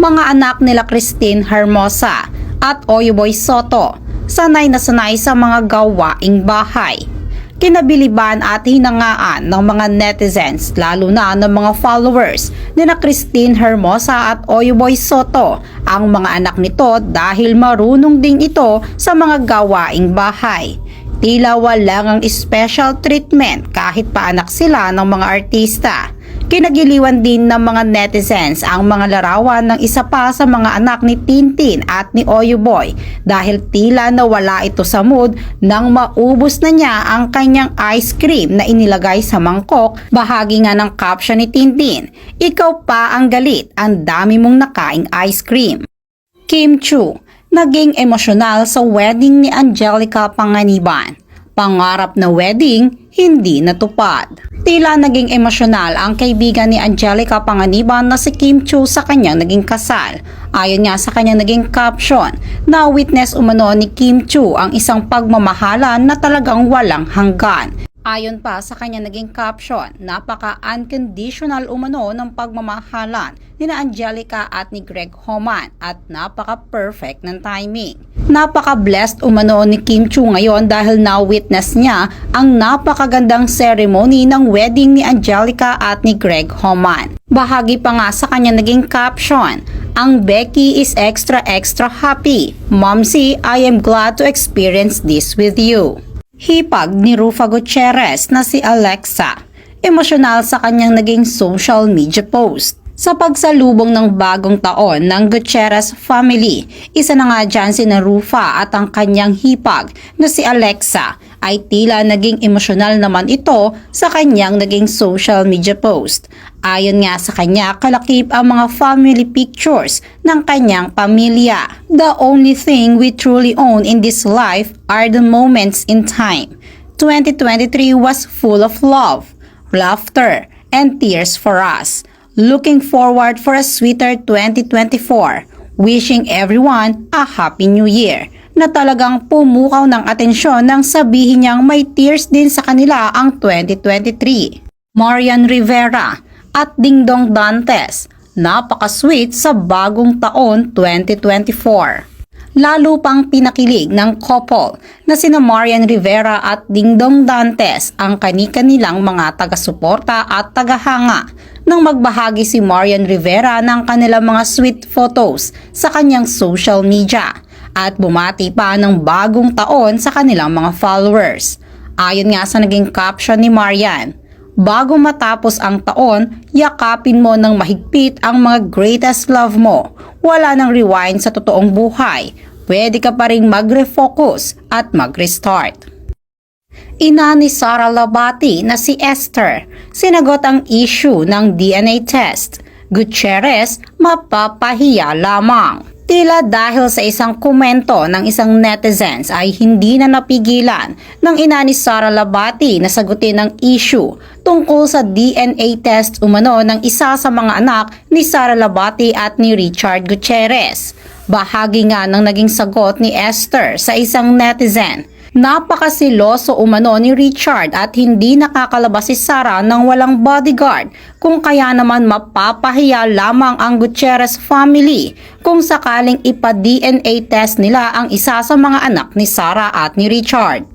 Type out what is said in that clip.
mga anak nila Christine Hermosa at Oyuboy Soto, sanay na sanay sa mga gawaing bahay. Kinabiliban at hinangaan ng mga netizens lalo na ng mga followers ni na Christine Hermosa at Oyuboy Soto ang mga anak nito dahil marunong din ito sa mga gawaing bahay. Tila walang ang special treatment kahit pa anak sila ng mga artista. Kinagiliwan din ng mga netizens ang mga larawan ng isa pa sa mga anak ni Tintin at ni Oyuboy dahil tila nawala ito sa mood nang maubos na niya ang kanyang ice cream na inilagay sa mangkok bahagi nga ng caption ni Tintin. Ikaw pa ang galit, ang dami mong nakaing ice cream. Kim Chu, naging emosyonal sa wedding ni Angelica Panganiban. Pangarap na wedding, hindi natupad. Tila naging emosyonal ang kaibigan ni Angelica Panganiban na si Kim Chu sa kanyang naging kasal. Ayon nga sa kanyang naging caption, na witness umano ni Kim Chu ang isang pagmamahalan na talagang walang hanggan. Ayon pa sa kanya naging caption, napaka-unconditional umano ng pagmamahalan ni na Angelica at ni Greg Homan at napaka-perfect ng timing. Napaka-blessed umano ni Kim Chu ngayon dahil na-witness niya ang napakagandang ceremony ng wedding ni Angelica at ni Greg Homan. Bahagi pa nga sa kanya naging caption, ang Becky is extra extra happy. Momsy, I am glad to experience this with you. Hipag ni Rufa Gutierrez na si Alexa. Emosyonal sa kanyang naging social media post. Sa pagsalubong ng bagong taon ng Gutierrez family, isa na nga dyan si Rufa at ang kanyang hipag na si Alexa ay tila naging emosyonal naman ito sa kanyang naging social media post. Ayon nga sa kanya, kalakip ang mga family pictures ng kanyang pamilya. The only thing we truly own in this life are the moments in time. 2023 was full of love, laughter, and tears for us. Looking forward for a sweeter 2024. Wishing everyone a happy new year na talagang pumukaw ng atensyon nang sabihin niyang may tears din sa kanila ang 2023. Marian Rivera at Dingdong Dantes, napaka-sweet sa bagong taon 2024 lalo pang pinakilig ng couple na sina Marian Rivera at Dingdong Dantes ang kani-kanilang mga taga-suporta at tagahanga nang magbahagi si Marian Rivera ng kanilang mga sweet photos sa kanyang social media at bumati pa ng bagong taon sa kanilang mga followers. Ayon nga sa naging caption ni Marian, Bago matapos ang taon, yakapin mo ng mahigpit ang mga greatest love mo. Wala nang rewind sa totoong buhay. Pwede ka pa rin mag-refocus at mag-restart. Ina ni Sara Labati na si Esther, sinagot ang issue ng DNA test. Gutierrez, mapapahiya lamang. Tila dahil sa isang komento ng isang netizens ay hindi na napigilan ng ina ni Sara Labati na sagutin ang issue tungkol sa DNA test umano ng isa sa mga anak ni Sara Labati at ni Richard Gutierrez. Bahagi nga ng naging sagot ni Esther sa isang netizen. Napakasiloso umano ni Richard at hindi nakakalabas si Sarah ng walang bodyguard kung kaya naman mapapahiya lamang ang Gutierrez family kung sakaling ipa-DNA test nila ang isa sa mga anak ni Sarah at ni Richard.